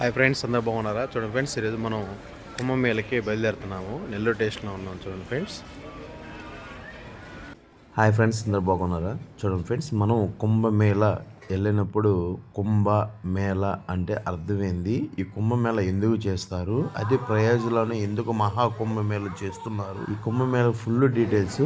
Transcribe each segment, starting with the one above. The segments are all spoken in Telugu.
హాయ్ ఫ్రెండ్స్ అందరు బాగున్నారా? చూడండి ఫ్రెండ్స్ ఈరోజు మనం కుంభమేళకి బయలుదేరుతున్నాము. నెల్లూరు స్టేషన్లో ఉన్నాం చూడండి ఫ్రెండ్స్. హాయ్ ఫ్రెండ్స్ అందరు బాగున్నారా? చూడండి ఫ్రెండ్స్ మనం కుంభమేళ వెళ్ళినప్పుడు కుంభ మేళ అంటే అర్థమైంది ఈ కుంభమేళ ఎందుకు చేస్తారు? అదే ప్రయోజనాలను ఎందుకు మహాకుంభమేళ చేస్తున్నారు? ఈ కుంభమేళ ఫుల్ డీటెయిల్స్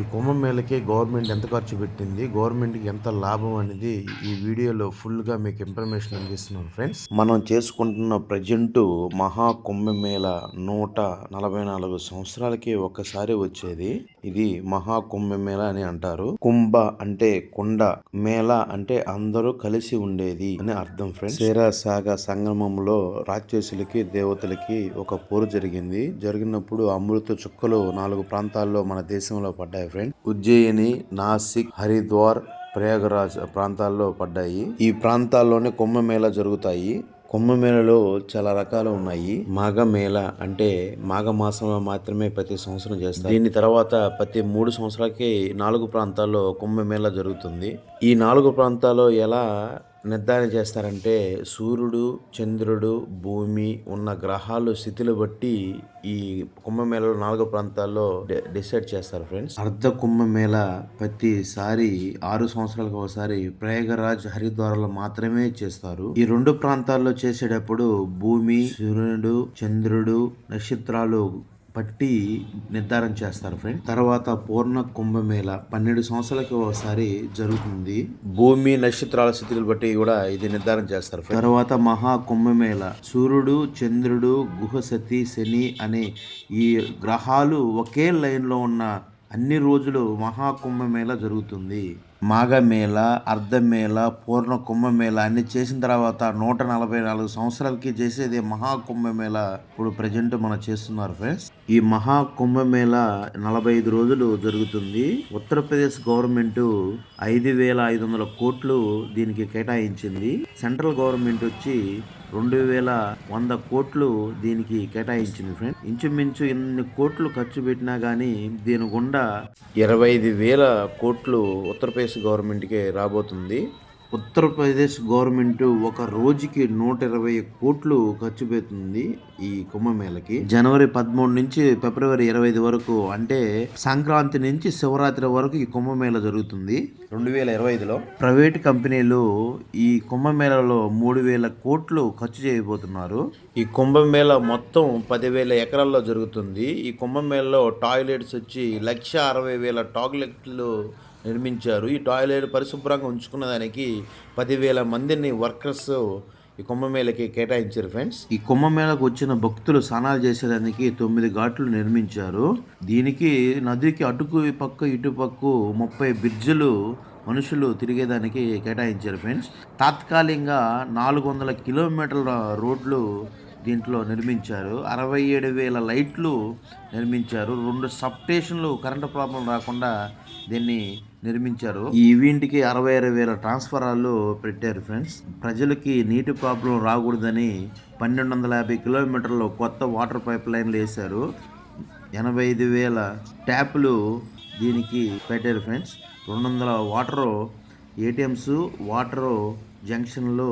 ఈ కుంభమేళకి గవర్నమెంట్ ఎంత ఖర్చు పెట్టింది గవర్నమెంట్కి ఎంత లాభం అనేది ఈ వీడియోలో ఫుల్గా మీకు ఇన్ఫర్మేషన్ అందిస్తున్నాను ఫ్రెండ్స్. మనం చేసుకుంటున్న ప్రజెంట్ మహా కుంభమేళ నూట నలభై నాలుగు సంవత్సరాలకి ఒక్కసారి వచ్చేది. ఇది మహా కుంభమేళ అని అంటారు. కుంభ అంటే కుండ మేళ అంటే అందరూ కలిసి ఉండేది అని అర్థం ఫ్రెండ్స్. సేరాసాగ సంగమంలో రాక్షసులకి దేవతలకి ఒక పోరు జరిగింది. జరిగినప్పుడు అమృత చుక్కలు నాలుగు ప్రాంతాల్లో మన దేశంలో పడ్డాయి ఫ్రెండ్. ఉజ్జయిని నాసిక్ హరిద్వార్ ప్రయాగరాజ్ ప్రాంతాల్లో పడ్డాయి. ఈ ప్రాంతాల్లోనే కుంభమేళ జరుగుతాయి. కుంభమేళలో చాలా రకాలు ఉన్నాయి. మాఘమేళ అంటే మాఘ మాసంలో మాత్రమే ప్రతి సంవత్సరం చేస్తారు. దీని తర్వాత ప్రతి మూడు సంవత్సరాలకి నాలుగు ప్రాంతాల్లో కుంభమేళ జరుగుతుంది. ఈ నాలుగు ప్రాంతాల్లో ఎలా నిర్ధారణ చేస్తారంటే సూర్యుడు చంద్రుడు భూమి ఉన్న గ్రహాలు స్థితిని బట్టి ఈ కుంభమేళలో నాలుగు ప్రాంతాల్లో డిసైడ్ చేస్తారు ఫ్రెండ్స్. అర్ధ కుంభమేళ ప్రతిసారి ఆరు సంవత్సరాలకు ఒకసారి ప్రయాగరాజ్ హరిద్వార్లో మాత్రమే చేస్తారు. ఈ రెండు ప్రాంతాల్లో చేసేటప్పుడు భూమి సూర్యుడు చంద్రుడు నక్షత్రాలు పట్టి నిర్ధారణ చేస్తారు ఫ్రెండ్ తర్వాత పూర్ణ కుంభమేళ పన్నెండు సంవత్సరాలకి ఒకసారి జరుగుతుంది. భూమి నక్షత్రాల స్థితులు బట్టి కూడా ఇది నిర్ధారణ చేస్తారు. తర్వాత మహా కుంభమేళ. సూర్యుడు చంద్రుడు గుహసతి శని అనే ఈ గ్రహాలు ఒకే లైన్లో ఉన్న అన్ని రోజులు మహా కుంభమేళ జరుగుతుంది. మాఘమేళ అర్ధమేళ పూర్ణ కుంభమేళ అన్ని చేసిన తర్వాత నూట నలభై నాలుగు సంవత్సరాలకి చేసేది మహా కుంభమేళ ఇప్పుడు ప్రజెంట్ మనం చేస్తున్నారు ఫ్రెండ్స్ ఈ మహా కుంభమేళ నలభై ఐదు రోజులు జరుగుతుంది. ఉత్తరప్రదేశ్ గవర్నమెంట్ ఐదు వేల ఐదు వందల కోట్లు దీనికి కేటాయించింది. సెంట్రల్ గవర్నమెంట్ వచ్చి రెండు వేల వంద కోట్లు దీనికి కేటాయించింది ఫ్రెండ్. ఇంచుమించు ఇన్ని కోట్లు ఖర్చు పెట్టినా కానీ దీని గుండా ఇరవై ఐదు వేల కోట్లు ఉత్తరప్రదేశ్ గవర్నమెంట్కే రాబోతుంది. ఉత్తరప్రదేశ్ గవర్నమెంట్ ఒక రోజుకి నూట ఇరవై కోట్లు ఖర్చు పెడుతుంది ఈ కుంభమేళకి. జనవరి పదమూడు నుంచి ఫిబ్రవరి ఇరవై ఐదు వరకు అంటే సంక్రాంతి నుంచి శివరాత్రి వరకు ఈ కుంభమేళ జరుగుతుంది. రెండు వేల ఇరవై ఐదులో ప్రైవేట్ కంపెనీలు ఈ కుంభమేళలో మూడు వేల కోట్లు ఖర్చు చేయబోతున్నారు. ఈ కుంభమేళ మొత్తం పదివేల ఎకరాల్లో జరుగుతుంది. ఈ కుంభమేళలో టాయిలెట్స్ వచ్చి లక్ష అరవై వేల టాయిలెట్లు నిర్మించారు. ఈ టాయిలెట్ పరిశుభ్రంగా ఉంచుకున్న దానికి పదివేల మందిని వర్కర్స్ ఈ కుంభమేళకి కేటాయించారు ఫ్రెండ్స్. ఈ కుంభమేళకు వచ్చిన భక్తులు స్నానాలు చేసేదానికి తొమ్మిది ఘాట్లు నిర్మించారు. దీనికి నదికి అటుకు పక్క ఇటుపక్కు ముప్పై బ్రిడ్జులు మనుషులు తిరిగేదానికి కేటాయించారు ఫ్రెండ్స్. తాత్కాలికంగా నాలుగు వందల కిలోమీటర్ల రోడ్లు దీంట్లో నిర్మించారు. అరవై ఏడు వేల లైట్లు నిర్మించారు. రెండు సబ్ స్టేషన్లు కరెంటు ప్రాబ్లం రాకుండా దీన్ని నిర్మించారు. ఈ ఈవెంట్కి అరవై ఆరు వేల ట్రాన్స్ఫరాలు పెట్టారు ఫ్రెండ్స్. ప్రజలకి నీటి ప్రాబ్లం రాకూడదని పన్నెండు వందల యాభై కిలోమీటర్లు కొత్త వాటర్ పైప్ లైన్లు వేశారు. ఎనభై ఐదు వేల ట్యాపులు దీనికి పెట్టారు ఫ్రెండ్స్. రెండు వందల వాటరు ఏటీఎంస్ వాటరు జంక్షన్లు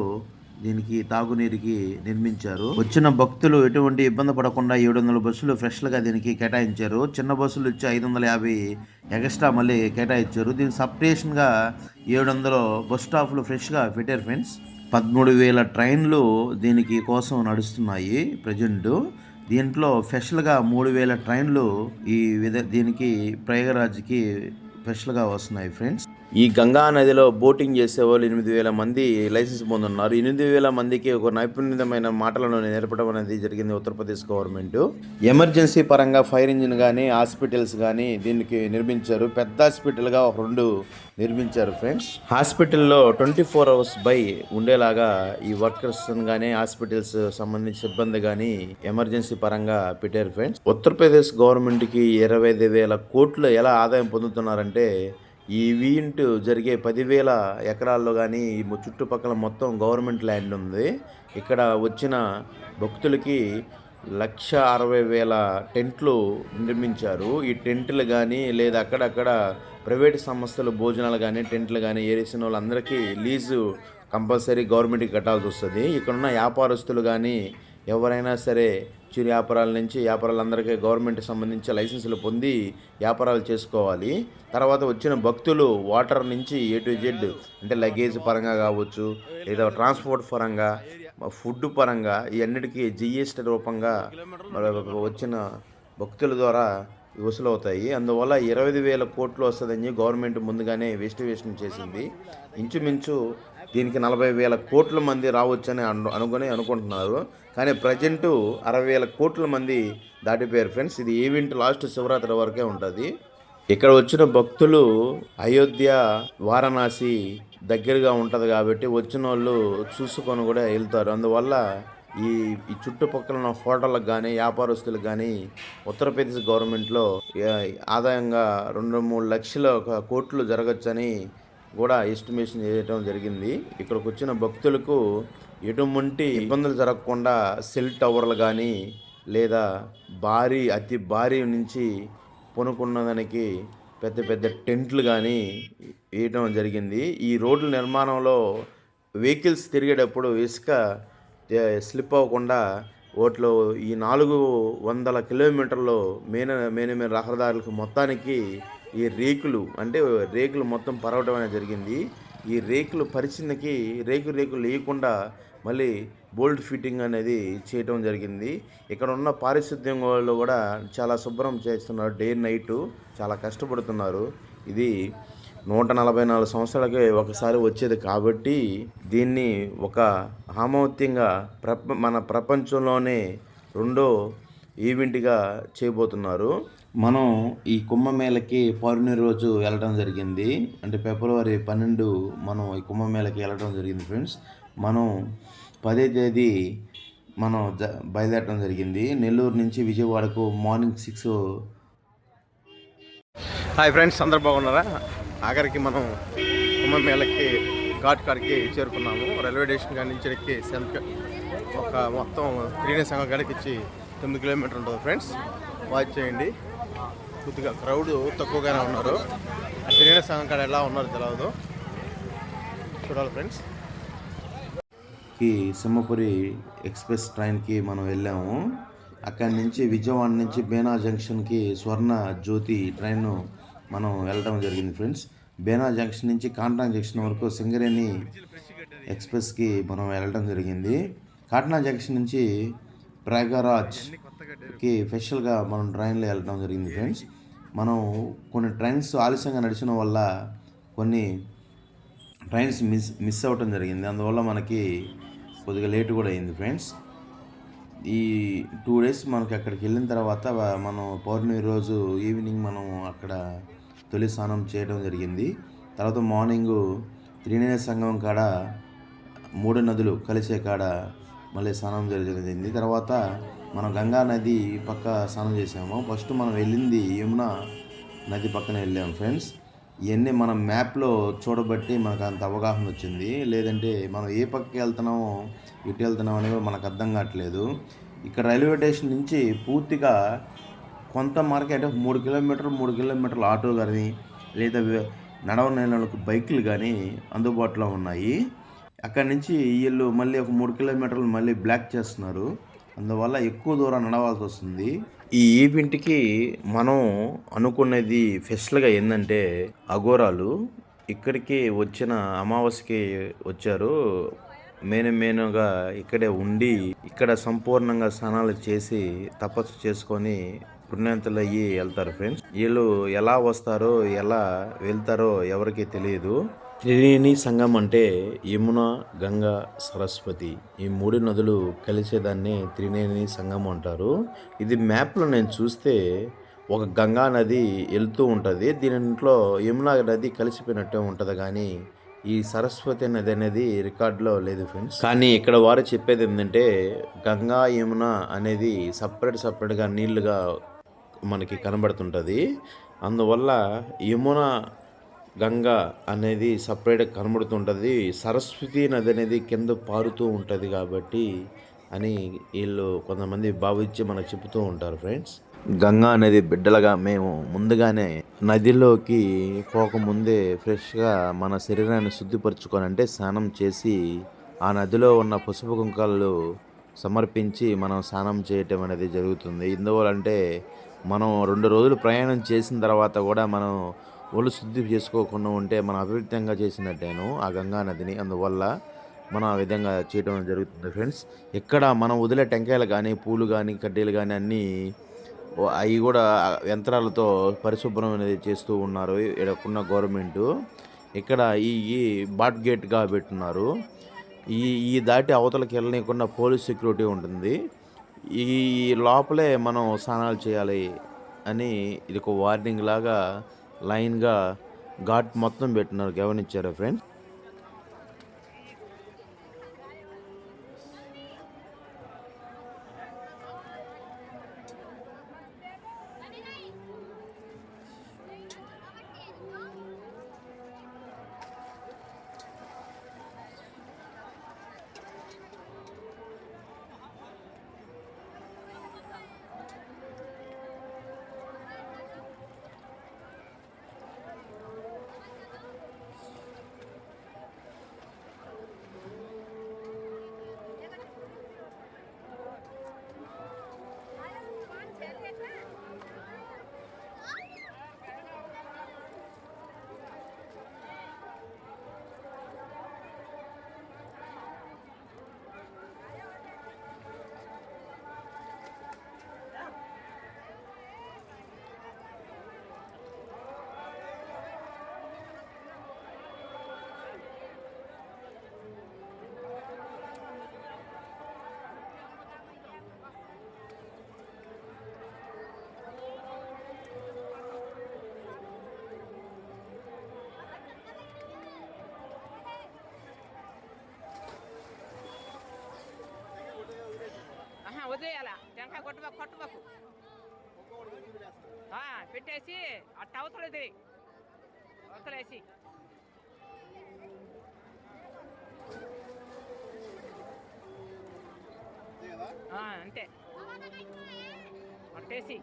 దీనికి తాగునీరుకి నిర్మించారు. వచ్చిన భక్తులు ఎటువంటి ఇబ్బంది పడకుండా ఏడు వందల బస్సులు ఫ్రెష్లుగా దీనికి కేటాయించారు. చిన్న బస్సులు వచ్చి ఐదు వందల యాభై ఎక్స్ట్రా మళ్ళీ కేటాయించారు. దీని సపరేషన్గా ఏడు వందల బస్ స్టాప్లు ఫ్రెష్గా పెట్టారు ఫ్రెండ్స్. పదమూడు వేల ట్రైన్లు దీనికి కోసం నడుస్తున్నాయి ప్రజెంట్. దీంట్లో స్పెషల్గా మూడు వేల ట్రైన్లు ఈ విధ దీనికి ప్రయాగరాజ్కి స్పెషల్గా వస్తున్నాయి ఫ్రెండ్స్. ఈ గంగా నదిలో బోటింగ్ చేసే వాళ్ళు ఎనిమిది వేల మంది లైసెన్స్ పొందున్నారు. ఎనిమిది వేల మందికి ఒక నైపుణ్యమైన మాటలను నేర్పడం అనేది జరిగింది ఉత్తరప్రదేశ్ గవర్నమెంట్. ఎమర్జెన్సీ పరంగా ఫైర్ ఇంజిన్ కానీ హాస్పిటల్స్ కానీ దీనికి నిర్మించారు. పెద్ద హాస్పిటల్గా ఒక రెండు నిర్మించారు ఫ్రెండ్స్. హాస్పిటల్లో ట్వంటీ ఫోర్ అవర్స్ బై ఉండేలాగా ఈ వర్కర్స్ కానీ హాస్పిటల్స్ సంబంధించిన సిబ్బంది కానీ ఎమర్జెన్సీ పరంగా పెట్టారు ఫ్రెండ్స్. ఉత్తరప్రదేశ్ గవర్నమెంట్కి ఇరవై ఐదు వేల కోట్లు ఎలా ఆదాయం పొందుతున్నారంటే ఈ ఈవెంట్ జరిగే పదివేల ఎకరాల్లో కానీ చుట్టుపక్కల మొత్తం గవర్నమెంట్ ల్యాండ్ ఉంది. ఇక్కడ వచ్చిన భక్తులకి లక్ష అరవై వేల టెంట్లు నిర్మించారు. ఈ టెంట్లు కానీ లేదా అక్కడక్కడ ప్రైవేట్ సంస్థలు భోజనాలు కానీ టెంట్లు కానీ ఏరేసిన వాళ్ళందరికీ లీజు కంపల్సరీ గవర్నమెంట్కి కట్టాల్సి వస్తుంది. ఇక్కడున్న వ్యాపారస్తులు కానీ ఎవరైనా సరే చిరు వ్యాపారాల నుంచి వ్యాపారాలందరికీ గవర్నమెంట్ సంబంధించి లైసెన్సులు పొంది వ్యాపారాలు చేసుకోవాలి. తర్వాత వచ్చిన భక్తులు వాటర్ నుంచి ఏ టు జెడ్ అంటే లగేజ్ పరంగా కావచ్చు లేదా ట్రాన్స్పోర్ట్ పరంగా ఫుడ్ పరంగా ఈ అన్నిటికీ జిఎస్టీ రూపంగా వచ్చిన భక్తుల ద్వారా వసూలవుతాయి. అందువల్ల ఇరవై వేల కోట్లు వస్తుందని గవర్నమెంట్ ముందుగానే వెస్టివేషన్ చేసింది. ఇంచుమించు దీనికి నలభై వేల కోట్ల మంది రావచ్చని అను అనుకుని అనుకుంటున్నారు. కానీ ప్రజెంటు అరవై వేల కోట్ల మంది దాటిపోయారు ఫ్రెండ్స్. ఇది ఈవెంట్ లాస్ట్ శివరాత్రి వరకే ఉంటుంది. ఇక్కడ వచ్చిన భక్తులు అయోధ్య వారణాసి దగ్గరగా ఉంటుంది కాబట్టి వచ్చిన వాళ్ళు చూసుకొని కూడా వెళ్తారు. అందువల్ల ఈ ఈ చుట్టుపక్కల ఉన్న హోటళ్ళకు కానీ వ్యాపారస్తులకు కానీ ఉత్తరప్రదేశ్ గవర్నమెంట్లో ఆదాయంగా రెండు మూడు లక్షల ఒక కోట్లు జరగచ్చని కూడా ఎస్టిమేషన్ చేయడం జరిగింది. ఇక్కడికి వచ్చిన భక్తులకు ఎటువంటి ఇబ్బందులు జరగకుండా సెల్ టవర్లు కానీ లేదా భారీ అతి భారీ నుంచి పొనుకున్నదానికి పెద్ద పెద్ద టెంట్లు కానీ వేయడం జరిగింది. ఈ రోడ్ల నిర్మాణంలో వెహికల్స్ తిరిగేటప్పుడు ఇసుక స్లిప్ అవ్వకుండా ఓట్లో ఈ నాలుగు వందల కిలోమీటర్లు మేన మేనమే రహదారులకు మొత్తానికి ఈ రేకులు అంటే రేకులు మొత్తం పరవడం అనేది జరిగింది. ఈ రేకులు పరిచిందకి రేకు రేకులు లేకుండా మళ్ళీ బోల్ట్ ఫిట్టింగ్ అనేది చేయటం జరిగింది. ఇక్కడ ఉన్న పారిశుద్ధ్యం వాళ్ళు కూడా చాలా శుభ్రం చేస్తున్నారు. డే నైట్ చాలా కష్టపడుతున్నారు. ఇది నూట నలభై నాలుగు సంవత్సరాలకే ఒకసారి వచ్చేది కాబట్టి దీన్ని ఒక ఆమోత్యంగా ప్రప మన ప్రపంచంలోనే రెండో ఈవెంట్గా చేయబోతున్నారు. మనం ఈ కుంభమేళకి పౌర్ణమి రోజు వెళ్ళడం జరిగింది. అంటే ఫిబ్రవరి పన్నెండు మనం ఈ కుంభమేళకి వెళ్ళడం జరిగింది ఫ్రెండ్స్. మనం పదే తేదీ మనం జ బయలుదేరడం జరిగింది. నెల్లూరు నుంచి విజయవాడకు మార్నింగ్ సిక్స్ హాయ్ ఫ్రెండ్స్ అందరు బాగున్నారా? ఆఖరికి మనం కుంభమేళకి ఘాట్ కాడికి చేరుకున్నాము. రైల్వే స్టేషన్ కాడి నుంచి ఎక్కి సెంట్ ఒక మొత్తం త్రీనే సంఘం కాడికి ఇచ్చి తొమ్మిది కిలోమీటర్ ఉంటుంది ఫ్రెండ్స్. వాచ్ చేయండి. కొద్దిగా క్రౌడ్ తక్కువగానే ఉన్నారు. ఆ త్రీనే సంఘం కాడ ఎలా ఉన్నారు తెలియదు చూడాలి ఫ్రెండ్స్కి సింహపురి ఎక్స్ప్రెస్ ట్రైన్కి మనం వెళ్ళాము. అక్కడి నుంచి విజయవాడ నుంచి బేనా జంక్షన్కి స్వర్ణ జ్యోతి ట్రైన్ మనం వెళ్ళడం జరిగింది ఫ్రెండ్స్ బేనా జంక్షన్ నుంచి కాంటా జంక్షన్ వరకు సింగరేణి ఎక్స్ప్రెస్కి మనం వెళ్ళడం జరిగింది. కాట్నా జంక్షన్ నుంచి ప్రయాగరాజ్ కి స్పెషల్గా మనం ట్రైన్లో వెళ్ళడం జరిగింది ఫ్రెండ్స్ మనం కొన్ని ట్రైన్స్ ఆలస్యంగా నడిచిన వల్ల కొన్ని ట్రైన్స్ మిస్ మిస్ అవ్వటం జరిగింది. అందువల్ల మనకి కొద్దిగా లేట్ కూడా అయింది ఫ్రెండ్స్ ఈ టూ డేస్ మనకి అక్కడికి వెళ్ళిన తర్వాత మనం పౌర్ణమి రోజు ఈవినింగ్ మనం అక్కడ తొలి స్నానం చేయడం జరిగింది. తర్వాత మార్నింగ్ త్రినేయ సంఘం కాడ మూడు నదులు కలిసే కాడ మళ్ళీ స్నానం జరిగింది. తర్వాత మనం గంగా నది పక్క స్నానం చేసాము ఫస్ట్ మనం వెళ్ళింది యమున నది పక్కన వెళ్ళాము ఫ్రెండ్స్. ఇవన్నీ మనం మ్యాప్లో చూడబట్టి మనకు అంత అవగాహన వచ్చింది. లేదంటే మనం ఏ పక్కకి వెళ్తున్నామో ఇటు వెళ్తున్నాం అనేది మనకు అర్థం కావట్లేదు. ఇక్కడ రైల్వే స్టేషన్ నుంచి పూర్తిగా కొంత మార్కెట్ అంటే మూడు కిలోమీటర్లు మూడు కిలోమీటర్లు ఆటో కానీ లేదా నడవ నడవలేని బైకులు కానీ అందుబాటులో ఉన్నాయి. అక్కడి నుంచి వీళ్ళు మళ్ళీ ఒక మూడు కిలోమీటర్లు మళ్ళీ బ్లాక్ చేస్తున్నారు. అందువల్ల ఎక్కువ దూరం నడవాల్సి వస్తుంది. ఈ ఈవెంట్కి మనం అనుకున్నది ఫెస్ట్గా ఏంటంటే అఘోరాలు. ఇక్కడికి వచ్చిన అమావాస్యకి వచ్చారు. మేను మేనుగా ఇక్కడే ఉండి ఇక్కడ సంపూర్ణంగా స్నానాలు చేసి తపస్సు చేసుకొని పుణ్యంతులు అయ్యి వెళ్తారు ఫ్రెండ్స్. వీళ్ళు ఎలా వస్తారో ఎలా వెళ్తారో ఎవరికీ తెలియదు. త్రివేణి సంగం అంటే యమున గంగా సరస్వతి ఈ మూడు నదులు కలిసేదాన్ని త్రివేణి సంగం అంటారు. ఇది మ్యాప్లో నేను చూస్తే ఒక గంగా నది వెళ్తూ ఉంటుంది. దీనిలో యమున నది కలిసిపోయినట్టే ఉంటుంది కానీ ఈ సరస్వతి నది అనేది రికార్డులో లేదు ఫ్రెండ్స్. కానీ ఇక్కడ వారు చెప్పేది ఏంటంటే గంగా యమున అనేది సపరేట్ సపరేట్గా నీళ్ళుగా మనకి కనబడుతుంటుంది. అందువల్ల యమున గంగా అనేది సపరేట్గా కనబడుతుంటుంది. సరస్వతి నది అనేది కింద పారుతూ ఉంటుంది కాబట్టి అని వీళ్ళు కొంతమంది భావించి మనకు చెబుతూ ఉంటారు ఫ్రెండ్స్. గంగా అనేది బిడ్డలుగా మేము ముందుగానే నదిలోకి పోకముందే ఫ్రెష్గా మన శరీరాన్ని శుద్ధిపరచుకొని అంటే స్నానం చేసి ఆ నదిలో ఉన్న పసుపు కుంకాలు సమర్పించి మనం స్నానం చేయటం అనేది జరుగుతుంది. ఎందువలంటే మనం రెండు రోజులు ప్రయాణం చేసిన తర్వాత కూడా మనం ఒళ్ళు శుద్ధి చేసుకోకుండా ఉంటే మనం అపవిత్రంగా చేసినట్టేను ఆ గంగా నదిని. అందువల్ల మనం ఆ విధంగా చేయడం జరుగుతుంది ఫ్రెండ్స్. ఇక్కడ మనం వదిలే టెంకాయలు కానీ పూలు కానీ కడ్డీలు కానీ అన్నీ అవి కూడా యంత్రాలతో పరిశుభ్రం అనేది చేస్తూ ఉన్నారు ఇక్కడున్న గవర్నమెంట్. ఇక్కడ ఈ ఈ బాట్ గేట్గా పెట్టున్నారు. ఈ ఈ దాటి అవతలకి వెళ్ళనీయకుండా పోలీస్ సెక్యూరిటీ ఉంటుంది. ఈ లోపలే మనం స్నానాలు చేయాలి అని ఇది ఒక వార్నింగ్ లాగా లైన్గా ఘాట్ మొత్తం పెట్టినారు గమనించారా ఫ్రెండ్స్ వదిలేయాల. టెంకాయ కొట్టబాకు కొట్టుబాకు పెట్టేసి అట్ట అవతలది అవతలేసి అంతే. అట్టేసి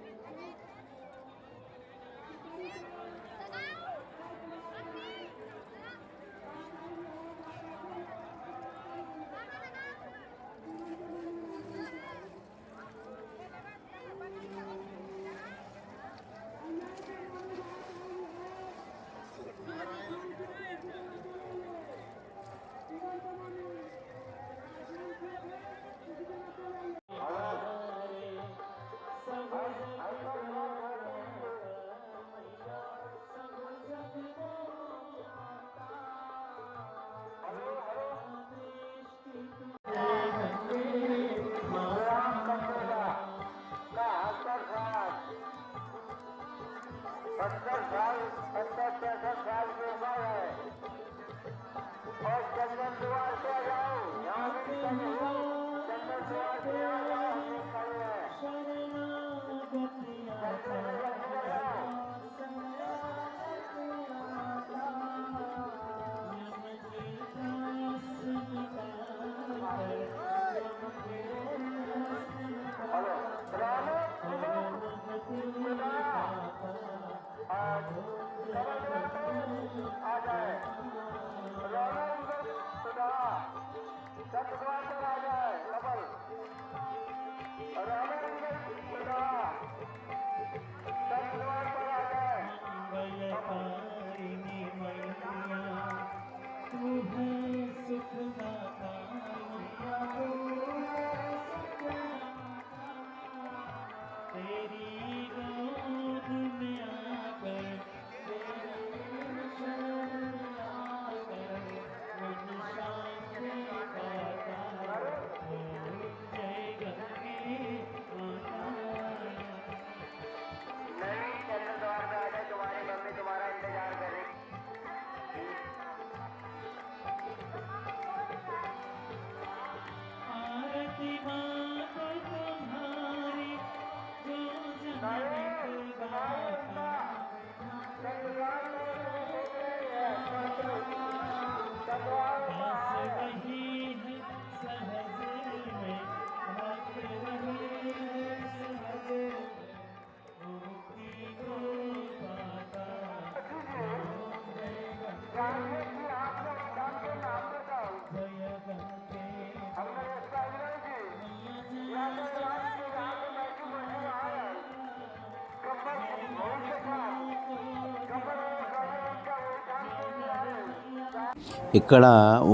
ఇక్కడ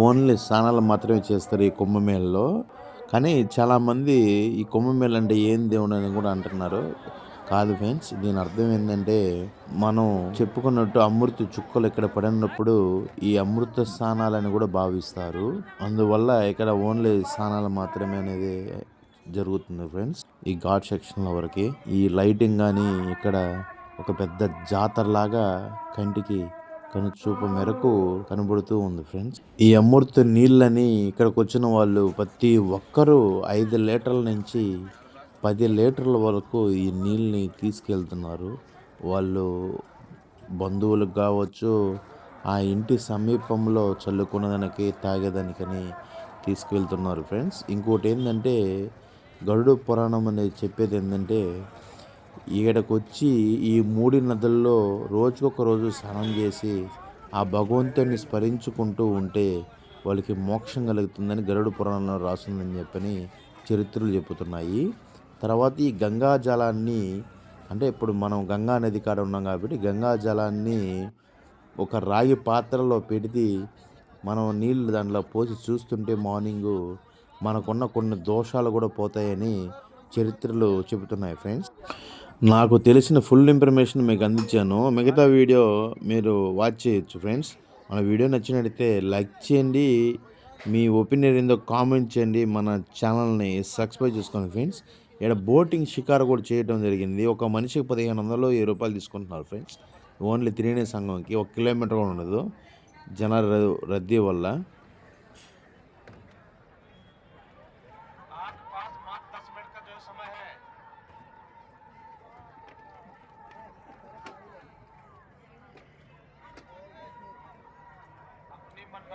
ఓన్లీ స్నానాలు మాత్రమే చేస్తారు ఈ కుంభమేళలో. కానీ చాలామంది ఈ కుంభమేళ అంటే ఏం దేవుడు అని కూడా అంటున్నారు. కాదు ఫ్రెండ్స్ దీని అర్థం ఏంటంటే మనం చెప్పుకున్నట్టు అమృత చుక్కలు ఇక్కడ పడినప్పుడు ఈ అమృత స్నానాలని కూడా భావిస్తారు. అందువల్ల ఇక్కడ ఓన్లీ స్నానాలు మాత్రమే అనేది జరుగుతుంది ఫ్రెండ్స్ ఈ ఘాట్ సెక్షన్ల వరకు. ఈ లైటింగ్ కానీ ఇక్కడ ఒక పెద్ద జాతర లాగా కంటికి కనుచూపు మేరకు కనబడుతూ ఉంది ఫ్రెండ్స్. ఈ అమృత నీళ్ళని ఇక్కడికి వచ్చిన వాళ్ళు ప్రతి ఒక్కరూ ఐదు లీటర్ల నుంచి పది లీటర్ల వరకు ఈ నీళ్ళని తీసుకెళ్తున్నారు. వాళ్ళు బంధువులకు కావచ్చు ఆ ఇంటి సమీపంలో చల్లుకునేదానికి తాగేదానికని తీసుకెళ్తున్నారు ఫ్రెండ్స్. ఇంకోటి ఏంటంటే గరుడు పురాణం అనేది చెప్పేది ఏంటంటే ఈడకొచ్చి ఈ మూడు నదుల్లో రోజుకొక రోజు స్నానం చేసి ఆ భగవంతుని స్మరించుకుంటూ ఉంటే వాళ్ళకి మోక్షం కలుగుతుందని గరుడు పురాణంలో రాస్తుందని చెప్పని చరిత్రలు చెబుతున్నాయి. తర్వాత ఈ గంగా జలాన్ని అంటే ఇప్పుడు మనం గంగా నది కాడ ఉన్నాం కాబట్టి గంగా జలాన్ని ఒక రాగి పాత్రలో పెడితే మనం నీళ్ళు దాంట్లో పోసి చూస్తుంటే మార్నింగు మనకున్న కొన్ని దోషాలు కూడా పోతాయని చరిత్రలు చెబుతున్నాయి ఫ్రెండ్స్. నాకు తెలిసిన ఫుల్ ఇన్ఫర్మేషన్ మీకు అందించాను. మిగతా వీడియో మీరు వాచ్ చేయొచ్చు ఫ్రెండ్స్. మన వీడియో నచ్చినట్టయితే లైక్ చేయండి. మీ ఒపీనియన్ ఏందో కామెంట్ చేయండి. మన ఛానల్ని సబ్స్క్రైబ్ చేసుకోండి ఫ్రెండ్స్. ఇక్కడ బోటింగ్ షికారు కూడా చేయడం జరిగింది. ఒక మనిషికి పదిహేను వందలు వెయ్యి రూపాయలు తీసుకుంటున్నారు ఫ్రెండ్స్. ఓన్లీ త్రీనే సంఘంకి. ఒక కిలోమీటర్ కూడా ఉండదు. జనాల ర- రద్దీ వల్ల.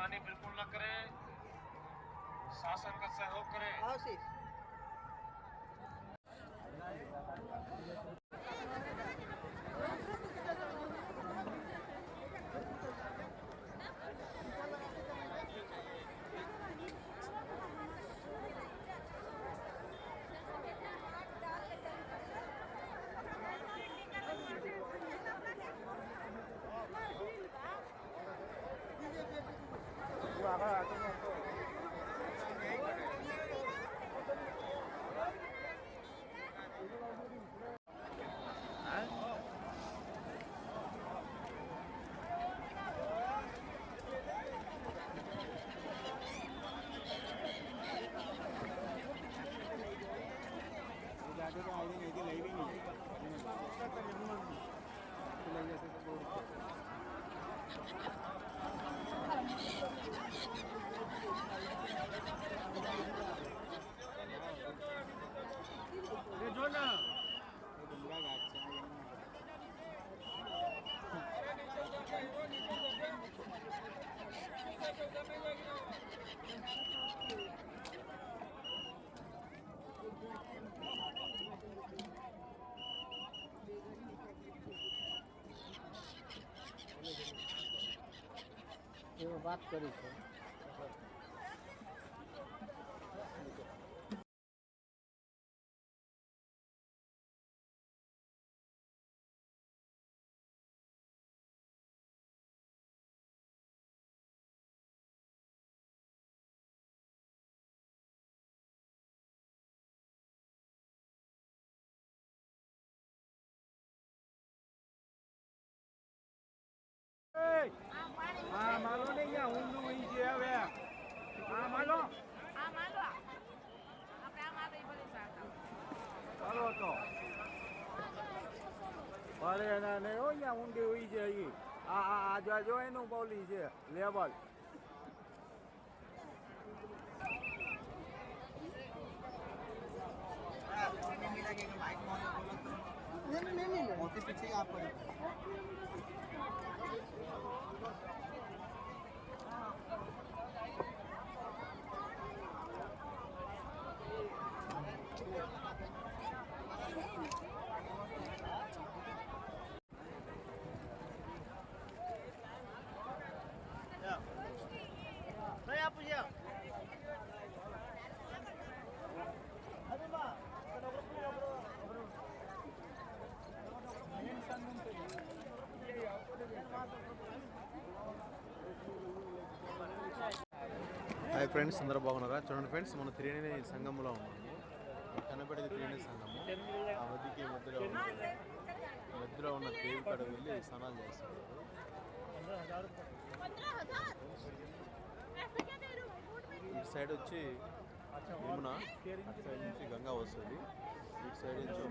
मनमानी बिल्कुल न करें। शासन का सहयोग करें। আবার વાત કરી છે હા, માલો ને અહીંયા ઊંધું છે હવે. હા, માલો. ચાલો તો. ભલે નહીં હોય અહીંયા ઊંડી હોય છે આ આ, જો, એનું બોલી છે, લેવલ. ఫ్రెండ్స్ అందరూ బాగున్నారా? చూడండి ఫ్రెండ్స్ మన త్రివేణి సంఘంలో ఉన్నాము. కనబడేది త్రివేణి సంఘము. ఆ వదికి మధ్యలో ఉన్న మధ్యలో ఉన్న దేవి కడ వెళ్ళి స్నానాలు చేస్తారు. ఇటు సైడ్ వచ్చి యమున అటు సైడ్ నుంచి గంగా వస్తుంది. ఇటు సైడ్ నుంచి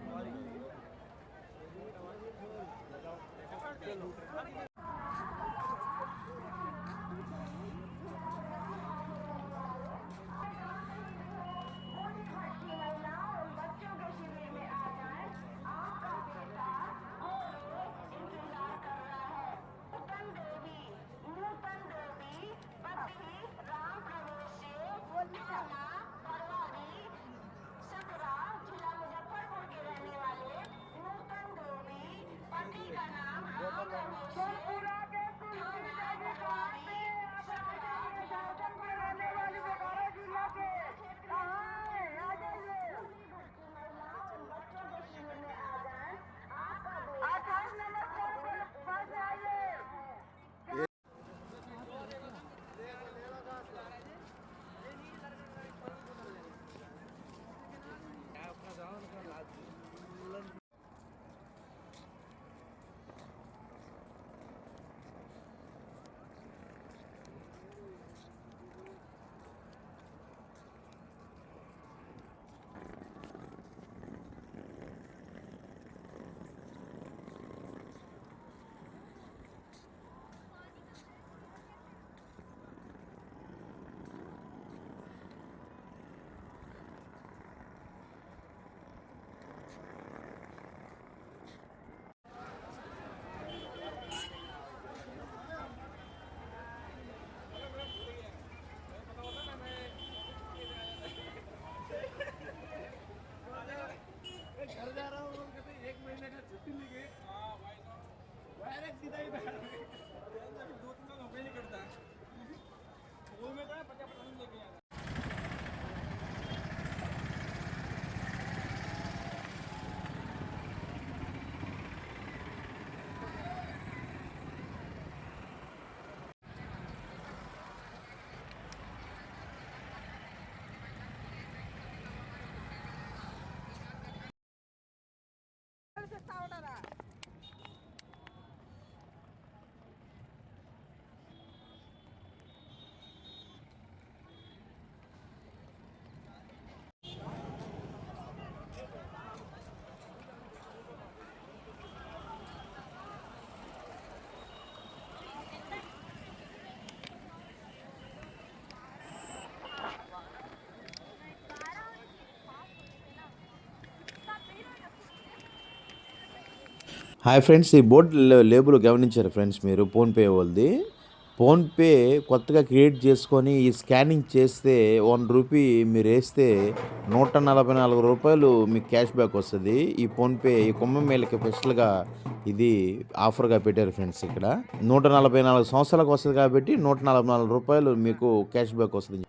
హాయ్ ఫ్రెండ్స్ ఈ బోర్డు లేబుల్ గమనించారు ఫ్రెండ్స్ మీరు ఫోన్పే వాళ్ళది. ఫోన్పే కొత్తగా క్రియేట్ చేసుకొని ఈ స్కానింగ్ చేస్తే వన్ రూపీ మీరు వేస్తే నూట నలభై నాలుగు రూపాయలు మీకు క్యాష్ బ్యాక్ వస్తుంది. ఈ ఫోన్పే ఈ కుంభమేళకి స్పెషల్గా ఇది ఆఫర్గా పెట్టారు ఫ్రెండ్స్ ఇక్కడ. నూట నలభై నాలుగు సంవత్సరాలకు వస్తుంది కాబట్టి నూట నలభై నాలుగు రూపాయలు మీకు క్యాష్ బ్యాక్ వస్తుంది.